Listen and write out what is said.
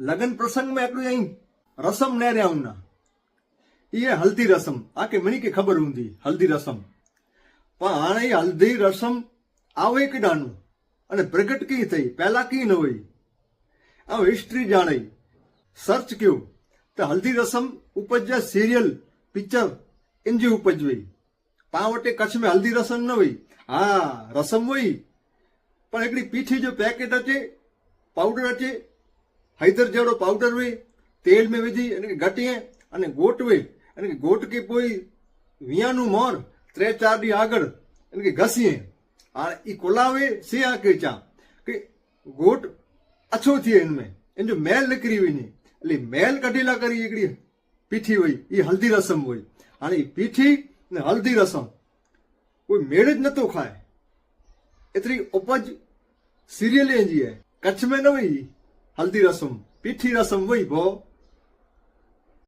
લગ્ન પ્રસંગમાં એકલું અહીં રસમ ને રહ્યા એ હલ્દી રસમ. આ કે મને કે ખબર ઊંધી? હલ્દી રસમ. પણ ઈ હલ્દી રસમ આવે કીડાનું અને પ્રગટ કઈ થઈ? પહેલા કઈ ન હોય? આ હિસ્ટ્રી જાણે. સર્ચ કયું. તો હલ્દી રસમ ઉપજ્યા સિરિયલ પિક્ચર એનજી ઉપજવી. પા વટે કચ્છ में હલ્દી રસમ ન હોય. હા, રસમ હોય. પણ એકડી પીઠી જો પેકેટ હશે પાવડર અચે હૈદર જેવડો પાવડર હોય તેલ મેં વિધી અને ઘટીએ અને ગોટવી. અને ગોટકી કોઈ વિયાનું મોર, ત્રે ચાર દી આગળ એટલે કે ઘસીએ. આ એ કોલાવે સે આ કે ચા? કે ગોટ અછો થયે એનમેં. એન જો મેલ નીકળી હોય નહીં એટલે મેલ કઢીલા કરી એકડી પીઠી હોય એ હલ્દી રસમ હોય. અને એ પીઠી ને હલ્દી રસમ. કોઈ મેળ જ નતો ખાય. એતરી ઉપજ સિરિયલ એજી કચ્છ મેં ન હોય హల్దీ రసం పిఠీ రసం వైభో